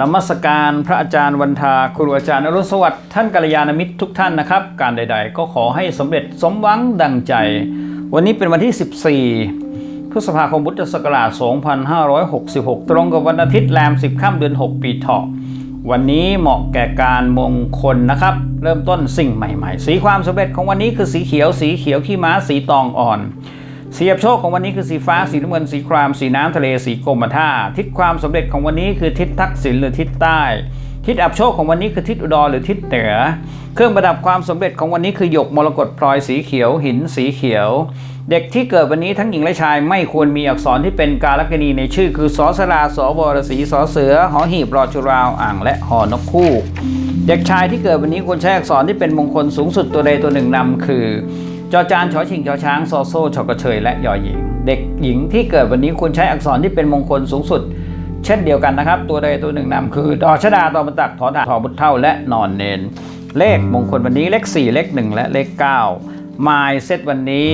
นมัสการพระอาจารย์วันทาครูอาจารย์อรุณสวัสดิ์ท่านกัลยาณมิตรทุกท่านนะครับ การใด ๆ ก็ขอให้สำเร็จสมหวังดังใจ วันนี้เป็นวันที่ 14 พฤษภาคมพุทธศักราช 2566 ตรงกับวันอาทิตย์แรม 10 ค่ำเดือน 6 ปีเถาะวันนี้เหมาะแก่การมงคลนะครับ เริ่มต้นสิ่งใหม่ ๆ สีความสำเร็จของวันนี้คือสีเขียว สีเขียวขี้ม้าสีตองอ่อน เสีอับโชคของวันนี้คือสีฟ้าสีน้ำเงินสีคราม สีน้ำทะเลสีกรมท่าทิศความสำเร็จของวันนี้คือทิศทักษิณหรือทิศใต้ ทิศอับโชคของวันนี้คือทิศอุดรหรือทิศเหนือ เครื่องประดับความสำเร็จของวันนี้คือหยกมรกตพลอยสีเขียว หินสีเขียว เด็กที่เกิดวันนี้ทั้งหญิงและชายไม่ควรมีอักษรที่เป็นการลักณีในชื่อ คือสอสลาสอบรสีสอเสือหอหีบรอจุราวอ่างและหอนกคู่ เด็กชายที่เกิดวันนี้ควรใช้อักษรที่เป็นมงคลสูงสุดตัวใดตัวหนึ่งนำคือ จอจานชอชิงชอช้างซอโซ่ชอกระเชยและยอหญิง เด็กหญิงที่เกิดวันนี้ควรใช้อักษรที่เป็นมงคลสูงสุด เช่นเดียวกันนะครับ ตัวใดตัวหนึ่งนำคือดอชดาตอมตักถอดาทอบุตรเท่าและนอนเนน เลขมงคลวันนี้เลข 4 เลข 1 และเลข9มายเซตวันนี้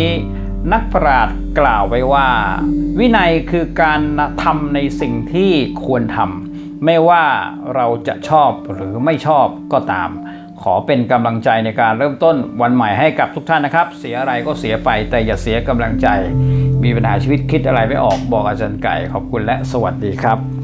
นักปราชญ์กล่าวไว้ว่า วินัยคือการทำในสิ่งที่ควรทำไม่ว่าเราจะชอบหรือไม่ชอบก็ตาม ขอเป็นกำลังใจในการเริ่มต้นวันใหม่ให้กับทุกท่านนะครับ เสียอะไรก็เสียไปแต่อย่าเสียกำลังใจ มีปัญหาชีวิตคิดอะไรไม่ออกบอกอาจารย์ไก่ ขอบคุณและสวัสดีครับ